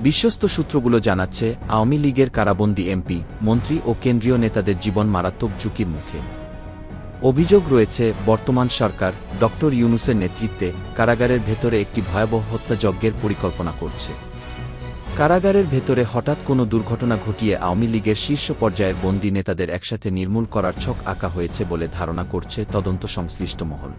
বিশ্বস্ত সূত্রগুলো জানাচ্ছে, আওয়ামী লীগের কারাবন্দী এমপি, মন্ত্রী ও কেন্দ্রীয় নেতাদের জীবন মারাত্মক ঝুঁকির মুখে। অভিযোগ রয়েছে, বর্তমান সরকার ড. ইউনুসের নেতৃত্বে কারাগারের ভেতরে একটি ভয়াবহ হত্যাযজ্ঞের পরিকল্পনা করছে। কারাগারের ভেতরে হঠাৎ কোনো দুর্ঘটনা ঘটিয়ে আওয়ামী লীগের শীর্ষ পর্যায়ের বন্দী নেতাদের একসাথে নির্মূল করার ছক আঁকা হয়েছে বলে ধারণা করছে তদন্ত সংশ্লিষ্ট মহল।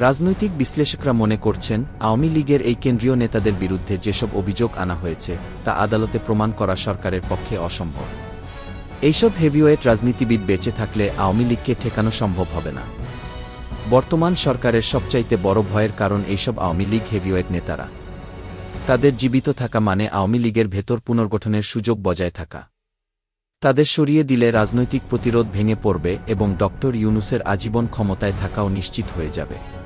রাজনৈতিক বিশ্লেষকরা মনে করছেন, আওয়ামী লীগের এই কেন্দ্রীয় নেতাদের বিরুদ্ধে যেসব অভিযোগ আনা হয়েছে, তা আদালতে প্রমাণ করা সরকারের পক্ষে অসম্ভব। এইসব হেভিওয়েট রাজনীতিবিদ বেঁচে থাকলে আওয়ামী লীগকে ঠেকানো সম্ভব হবে না। বর্তমান সরকারের সবচাইতে বড় ভয়ের কারণ এইসব আওয়ামী লীগ হেভিওয়েট নেতারা। তাদের জীবিত থাকা মানে আওয়ামী লীগের ভেতর পুনর্গঠনের সুযোগ বজায় থাকা। তাদের সরিয়ে দিলে রাজনৈতিক প্রতিরোধ ভেঙে পড়বে এবং ডক্টর ইউনুসের আজীবন ক্ষমতায় থাকাও নিশ্চিত হয়ে যাবে।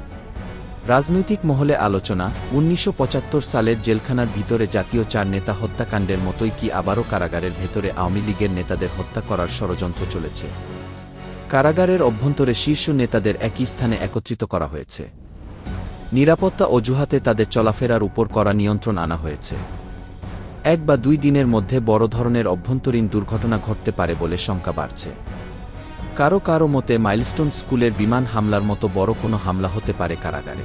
রাজনৈতিক মহলে আলোচনা, উনিশশো পঁচাত্তর সালের জেলখানার ভিতরে জাতীয় চার নেতা হত্যাকাণ্ডের মতোই কি আবারও কারাগারের ভেতরে আওয়ামী লীগের নেতাদের হত্যা করার ষড়যন্ত্র চলেছে? কারাগারের অভ্যন্তরে শীর্ষ নেতাদের একই স্থানে একত্রিত করা হয়েছে। নিরাপত্তা অজুহাতে তাদের চলাফেরার উপর করা নিয়ন্ত্রণ আনা হয়েছে। এক বা দুই দিনের মধ্যে বড় ধরনের অভ্যন্তরীণ দুর্ঘটনা ঘটতে পারে বলে শঙ্কা বাড়ছে। কারও কারও মতে মাইলস্টোন স্কুলের বিমান হামলার মতো বড় কোনো হামলা হতে পারে কারাগারে।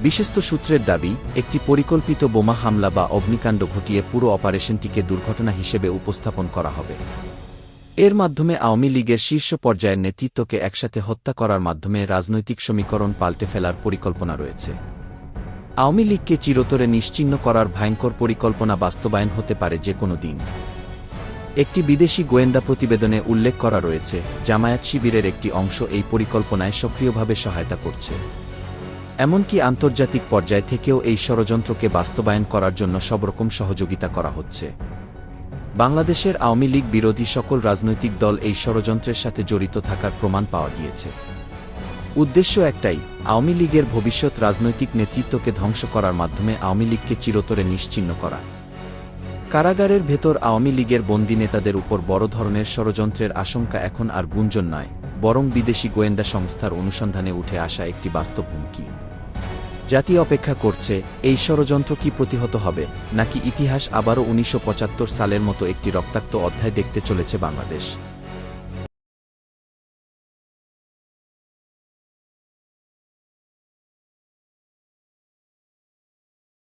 বিশেষত সূত্রের দাবি, একটি পরিকল্পিত বোমা হামলা বা অগ্নিকাণ্ড ঘটিয়ে পুরো অপারেশনটিকে দুর্ঘটনা হিসেবে উপস্থাপন করা হবে। এর মাধ্যমে আওয়ামী লীগের শীর্ষ পর্যায়ের নেতৃত্বকে একসাথে হত্যা করার মাধ্যমে রাজনৈতিক সমীকরণ পাল্টে ফেলার পরিকল্পনা রয়েছে। আওয়ামী লীগকে চিরতরে নিশ্চিহ্ন করার ভয়ঙ্কর পরিকল্পনা বাস্তবায়ন হতে পারে যে কোনো দিন। একটি বিদেশি গোয়েন্দা প্রতিবেদনে উল্লেখ করা রয়েছে, জামায়াত শিবিরের একটি অংশ এই পরিকল্পনায় সক্রিয়ভাবে সহায়তা করছে। এমনকি আন্তর্জাতিক পর্যায় থেকেও এই ষড়যন্ত্রকে বাস্তবায়ন করার জন্য সবরকম সহযোগিতা করা হচ্ছে। বাংলাদেশের আওয়ামী লীগ বিরোধী সকল রাজনৈতিক দল এই ষড়যন্ত্রের সাথে জড়িত থাকার প্রমাণ পাওয়া গিয়েছে। উদ্দেশ্য একটাই, আওয়ামী লীগের ভবিষ্যৎ রাজনৈতিক নেতৃত্বকে ধ্বংস করার মাধ্যমে আওয়ামী লীগকে চিরতরে নিশ্চিহ্ন করা। কারাগারের ভেতর আওয়ামী লীগের বন্দী নেতাদের উপর বড় ধরনের ষড়যন্ত্রের আশঙ্কা এখন আর গুঞ্জন নয় বরং বিদেশি গোয়েন্দা সংস্থার অনুসন্ধানে উঠে আসা একটি বাস্তব হুমকি। জাতি অপেক্ষা করছে, এই ষড়যন্ত্র কি প্রতিহত হবে, নাকি ইতিহাস আবারও উনিশশো পঁচাত্তর সালের মতো একটি রক্তাক্ত অধ্যায় দেখতে চলেছে বাংলাদেশ।